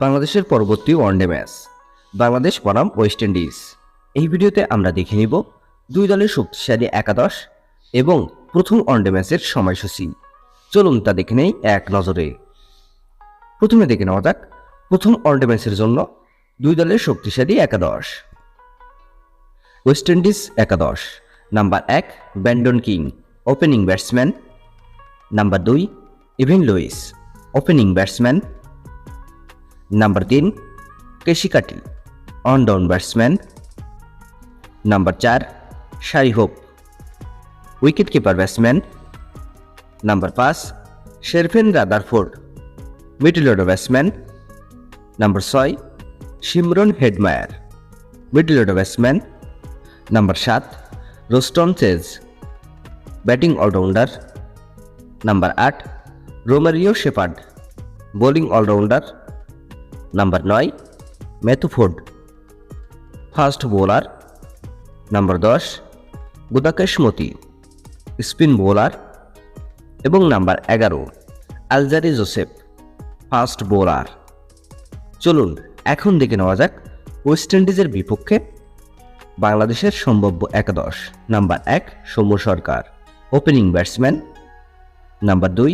বাংলাদেশের পরবর্তী one day match, Bangladesh বনাম ওয়েস্ট ইন্ডিজ। এই ভিডিওতে আমরা দেখে নিব দুই দলের শক্তিশালী একাদশ এবং প্রথম ওয়ানডে ম্যাচের সময়সূচি। চলুন তা দেখে নেই এক নজরে। প্রথমে দেখে নেওয়া যাক প্রথম ওয়ানডে ম্যাচের জন্য দুই দলের শক্তিশালী একাদশ। ওয়েস্ট ইন্ডিজ একাদশ, নাম্বার এক Brandon King, opening batsman. Number দুই Evin Lewis, opening batsman. Number তিন Keacy Carty one down batsman number চার Shai Hope wicket keeper batsman number পাঁচ Sherfane Rutherford middle order batsman number ছয় Shimron Hetmyer middle order batsman number সাত Roston Chase batting allrounder number আট Romario Shepherd bowling allrounder number নয় Matthew Forde fast bowler number দশ Gudakesh মতি spin bowler এবং number এগারো Alzarri Joseph fast bowler চলুন, এখন দেখে নেওয়া যাক ওয়েস্ট ইন্ডিজের বিপক্ষে বাংলাদেশের সম্ভাব্য একাদশ। নাম্বার এক, Soumya Sarkar. Opening batsman number দুই,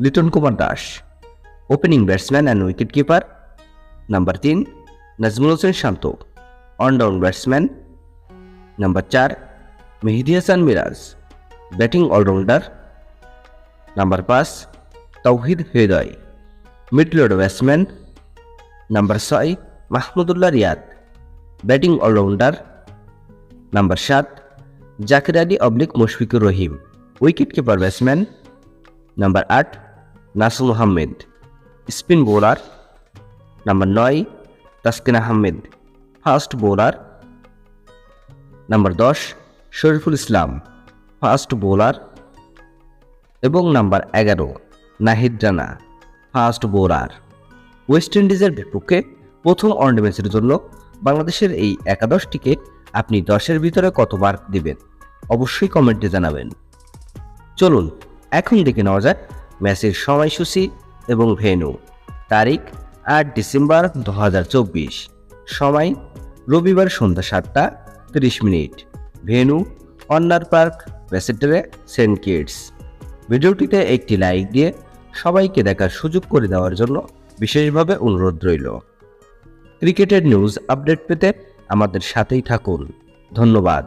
Liton Kumar Das. Opening batsman and wicket keeper number তিন Najmul Hossain Shanto one down batsman number চার Mehedi Hasan Miraz batting allrounder number পাঁচ Towhid Hridoy middle order batsman number ছয় Mahmudullah Riyad batting allrounder number সাত Jaker Ali oblique Mushfiqur Rahim wicket keeper batsman number আট Nasum Ahmed spin bowler number নয় Taskin Ahmed fast bowler number দশ শরীফুল ইসলাম fast bowler এবং number এগারো Nahid Rana fast bowler West ইন্ডিজের বিপক্ষে প্রথম one day ম্যাচের জন্য বাংলাদেশের এই একাদশটিকে আপনি দশের ভিতরে কত মার্ক দিবেন? অবশ্যই কমেন্টে জানাবেন। চলুন, এখন দেখে নেওয়া যাক ম্যাচের সময়সূচি এবং ভেন্যু তারিখ আট ডিসেম্বর দু হাজার চব্বিশ। সময়, রবিবার সন্ধ্যা সাতটা তিরিশ মিনিট। ভেন্যু অন্নার পার্ক প্যাসেন্টারে সেন্ট কিডস ভিডিওটিতে একটি লাইক দিয়ে সবাইকে দেখার সুযোগ করে দেওয়ার জন্য বিশেষভাবে অনুরোধ রইল। ক্রিকেটের নিউজ আপডেট পেতে আমাদের সাথেই থাকুন। ধন্যবাদ।